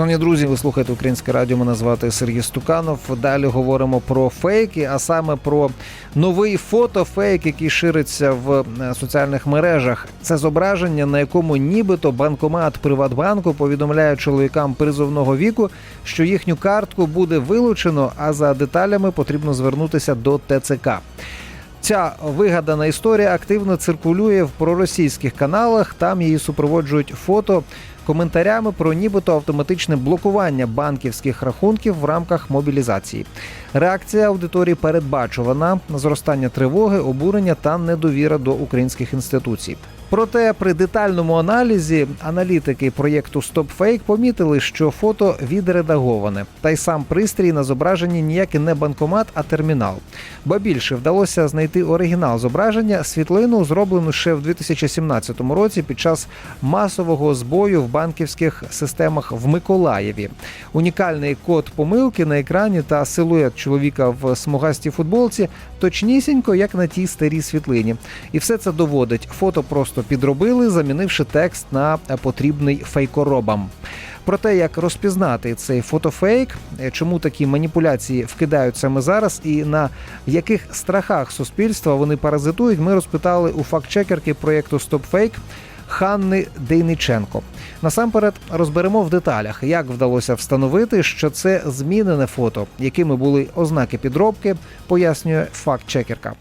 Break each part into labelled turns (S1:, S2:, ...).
S1: Шановні друзі, ви слухаєте українське радіо. Мене звати Сергій Стуканов. Далі говоримо про фейки, а саме про новий фотофейк, який шириться в е, соціальних мережах. Це зображення, на якому нібито банкомат Приватбанку повідомляє чоловікам призовного віку, що їхню картку буде вилучено, а за деталями потрібно звернутися до ТЦК. Ця вигадана історія активно циркулює в проросійських каналах. Там її супроводжують фото коментарями про нібито автоматичне блокування банківських рахунків в рамках мобілізації. Реакція аудиторії передбачувана зростання тривоги, обурення та недовіра до українських інституцій. Проте при детальному аналізі аналітики проєкту StopFake помітили, що фото відредаговане, та й сам пристрій на зображенні ніякий не банкомат, а термінал. Ба більше вдалося знайти оригінал зображення, світлину, зроблену ще в 2017 році під час масового збою в банківських системах в Миколаєві. Унікальний код помилки на екрані та силует чоловіка в смугастій футболці точнісінько, як на тій старій світлині. І все це доводить. Фото просто підробили, замінивши текст на потрібний фейкоробам. Про те, як розпізнати цей фотофейк, чому такі маніпуляції вкидають саме зараз, і на яких страхах суспільства вони паразитують, ми розпитали у фактчекерки проєкту StopFake Ханни Дейниченко. Насамперед розберемо в деталях, як вдалося встановити, що це змінене фото, якими були ознаки підробки, пояснює фактчекерка.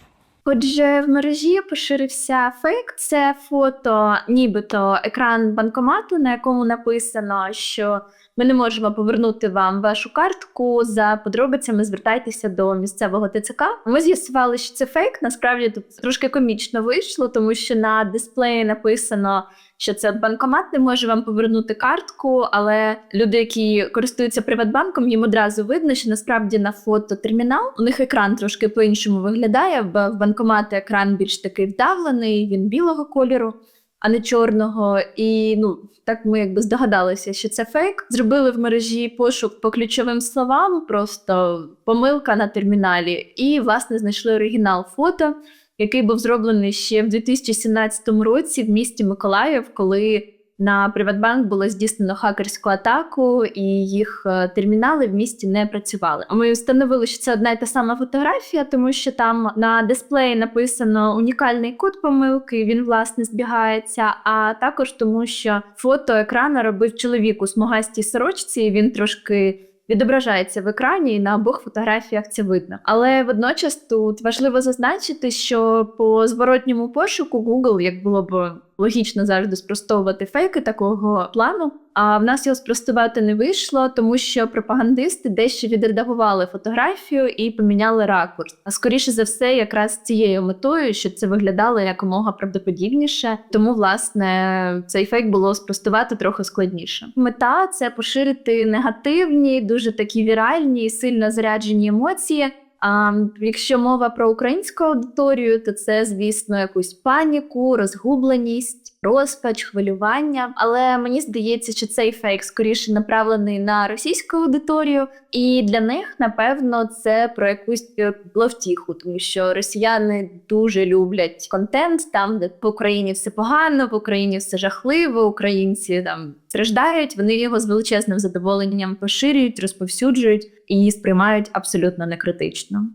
S2: Отже, в мережі поширився фейк. Це фото, нібито екран банкомату, на якому написано, що ми не можемо повернути вам вашу картку. За подробицями звертайтеся до місцевого ТЦК. Ми з'ясували, що це фейк. Насправді тут трошки комічно вийшло, тому що на дисплеї написано. Що це банкомат не може вам повернути картку, але люди, які користуються Приватбанком, їм одразу видно, що насправді на фото термінал у них екран трошки по-іншому виглядає. бо В банкомати екран більш такий вдавлений, він білого кольору, а не чорного. І ну так ми якби здогадалися, що це фейк. Зробили в мережі пошук по ключовим словам, просто помилка на терміналі, і власне знайшли оригінал фото який був зроблений ще в 2017 році в місті Миколаїв, коли на Приватбанк було здійснено хакерську атаку, і їх е, термінали в місті не працювали. Ми встановили, що це одна й та сама фотографія, тому що там на дисплеї написано унікальний код помилки. Він власне збігається. А також тому, що фото екрана робив чоловік у смугастій сорочці. і Він трошки відображається в екрані, і на обох фотографіях це видно. Але водночас тут важливо зазначити, що по зворотньому пошуку Google, як було б логічно завжди спростовувати фейки такого плану. А в нас його спростувати не вийшло, тому що пропагандисти дещо відредагували фотографію і поміняли ракурс. А скоріше за все, якраз цією метою, щоб це виглядало якомога правдоподібніше. Тому, власне, цей фейк було спростувати трохи складніше. Мета це поширити негативні, дуже такі віральні сильно заряджені емоції. А якщо мова про українську аудиторію, то це, звісно, якусь паніку, розгубленість, розпач, хвилювання. Але мені здається, що цей фейк скоріше направлений на російську аудиторію, і для них, напевно, це про якусь ловтіху, тому що росіяни дуже люблять контент, там де по Україні все погано, в Україні все жахливо, українці там страждають. Вони його з величезним задоволенням поширюють, розповсюджують і сприймають абсолютно некритично.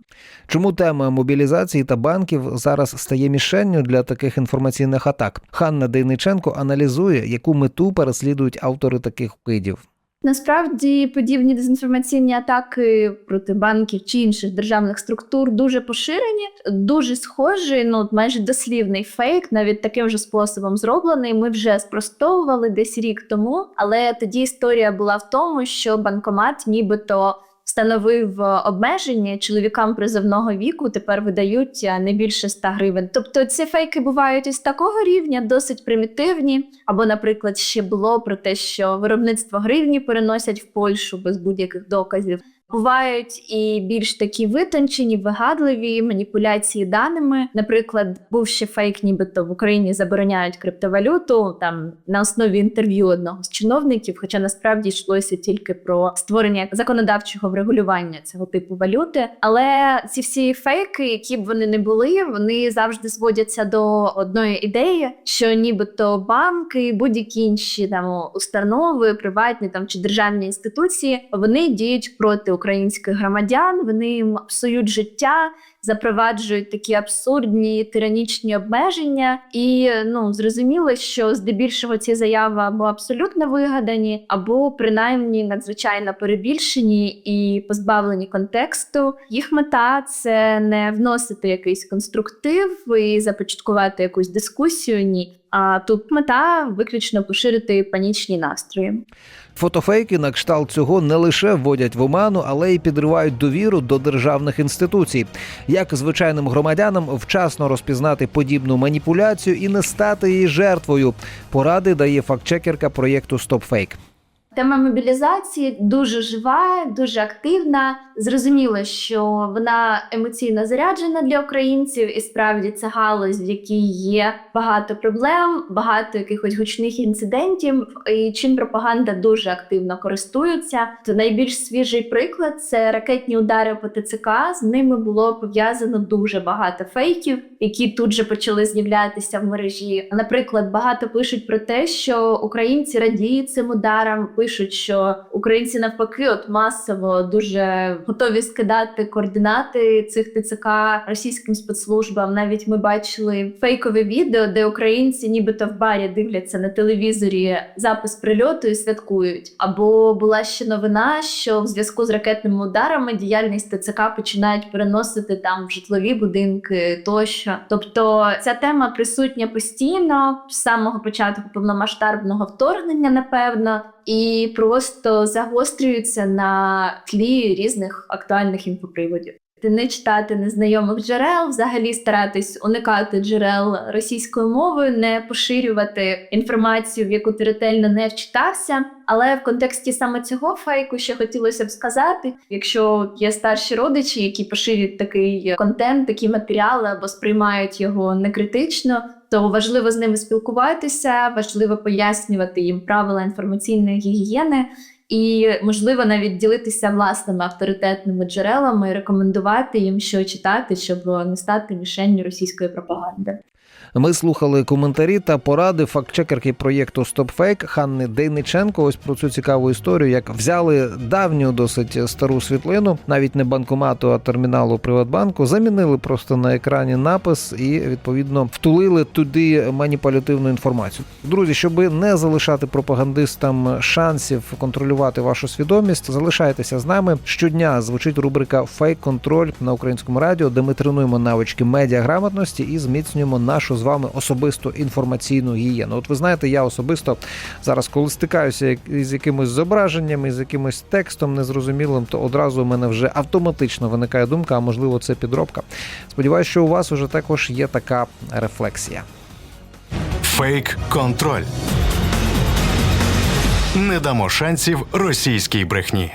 S1: Чому тема мобілізації та банків зараз стає мішенню для таких інформаційних атак? Ханна Дейниченко аналізує, яку мету переслідують автори таких вкидів.
S2: Насправді подібні дезінформаційні атаки проти банків чи інших державних структур дуже поширені, дуже схожі, ну майже дослівний фейк, навіть таким же способом зроблений. Ми вже спростовували десь рік тому, але тоді історія була в тому, що банкомат нібито встановив обмеження чоловікам призовного віку тепер видають не більше 100 гривень. Тобто ці фейки бувають із такого рівня, досить примітивні. Або, наприклад, ще було про те, що виробництво гривні переносять в Польщу без будь-яких доказів. Бувають і більш такі витончені, вигадливі маніпуляції даними. Наприклад, був ще фейк, нібито в Україні забороняють криптовалюту там на основі інтерв'ю одного з чиновників, хоча насправді йшлося тільки про створення законодавчого врегулювання цього типу валюти. Але ці всі фейки, які б вони не були, вони завжди зводяться до одної ідеї, що нібито банки, будь-які інші там установи, приватні там чи державні інституції, вони діють проти українських громадян, вони їм псують життя. Запроваджують такі абсурдні тиранічні обмеження, і ну зрозуміло, що здебільшого ці заяви або абсолютно вигадані, або принаймні надзвичайно перебільшені і позбавлені контексту. Їх мета це не вносити якийсь конструктив і започаткувати якусь дискусію. Ні. А тут мета виключно поширити панічні настрої.
S1: Фотофейки на кшталт цього не лише вводять в оману, але й підривають довіру до державних інституцій. Як звичайним громадянам вчасно розпізнати подібну маніпуляцію і не стати її жертвою. Поради дає фактчекерка проєкту StopFake.
S2: Тема мобілізації дуже жива, дуже активна. Зрозуміло, що вона емоційно заряджена для українців, і справді це галузь, в якій є багато проблем, багато якихось гучних інцидентів. І чим пропаганда дуже активно користується. То найбільш свіжий приклад це ракетні удари по ТЦК. З ними було пов'язано дуже багато фейків, які тут же почали з'являтися в мережі. Наприклад, багато пишуть про те, що українці радіють цим ударам. Пишуть, що українці навпаки, от масово дуже готові скидати координати цих ТЦК російським спецслужбам. Навіть ми бачили фейкове відео, де українці, нібито в барі дивляться на телевізорі запис прильоту і святкують. Або була ще новина, що в зв'язку з ракетними ударами діяльність ТЦК починають переносити там в житлові будинки тощо. Тобто ця тема присутня постійно з самого початку повномасштабного вторгнення, напевно, і просто загострюються на тлі різних актуальних інфоприводів. Не читати незнайомих джерел, взагалі старатись уникати джерел російською мовою, не поширювати інформацію, в яку ти ретельно не вчитався. Але в контексті саме цього фейку ще хотілося б сказати: якщо є старші родичі, які поширюють такий контент, такі матеріали або сприймають його некритично, то важливо з ними спілкуватися, важливо пояснювати їм правила інформаційної гігієни. І можливо навіть ділитися власними авторитетними джерелами, і рекомендувати їм, що читати, щоб не стати мішенню російської пропаганди.
S1: Ми слухали коментарі та поради фактчекерки проєкту StopFake Ханни Дейниченко. Ось про цю цікаву історію, як взяли давню досить стару світлину, навіть не банкомату, а терміналу Приватбанку, замінили просто на екрані напис і відповідно втулили туди маніпулятивну інформацію. Друзі, щоб не залишати пропагандистам шансів контролювати вашу свідомість, залишайтеся з нами. Щодня звучить рубрика Фейк контроль на українському радіо, де ми тренуємо навички медіаграмотності і зміцнюємо нашу вами особисту інформаційну гігієну. От ви знаєте, я особисто зараз, коли стикаюся як- з якимось зображенням, з якимось текстом незрозумілим, то одразу у мене вже автоматично виникає думка, а можливо, це підробка. Сподіваюсь, що у вас уже також є така рефлексія.
S3: Фейк контроль. Не дамо шансів російській брехні.